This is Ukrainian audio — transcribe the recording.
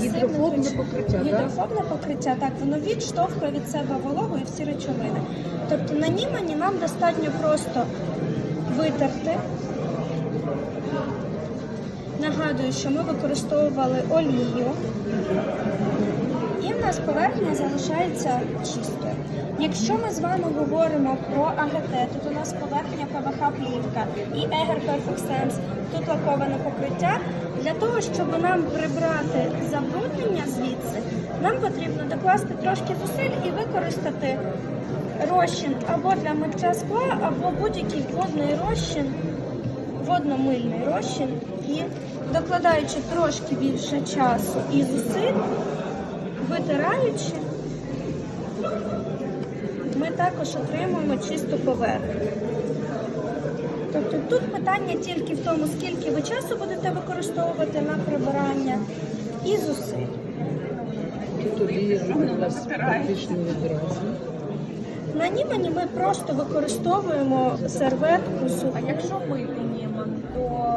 Гідрофобне покриття, так? Гідрофобне покриття, так, воно відштовхує від себе вологу і всі речовини. Тобто на німані нам достатньо просто витерти. Нагадую, що ми використовували олію, нас поверхня залишається чистою. Якщо ми з вами говоримо про АГТ, тут у нас поверхня ПВХ плівка і Eger Perfect тут лаковане покриття. Для того, щоб нам прибрати забруднення звідси, нам потрібно докласти трошки зусиль і використати розчин або для миття скла, або будь-який водний розчин, водно-мильний розчин, і докладаючи трошки більше часу і зусиль, витираючи, ми також отримуємо чисту поверхню. Тобто тут питання тільки в тому, скільки ви часу будете використовувати на прибирання і зусиль. Тут олія зробилась практично відразу. На німані ми просто використовуємо серветку А якщо німан, то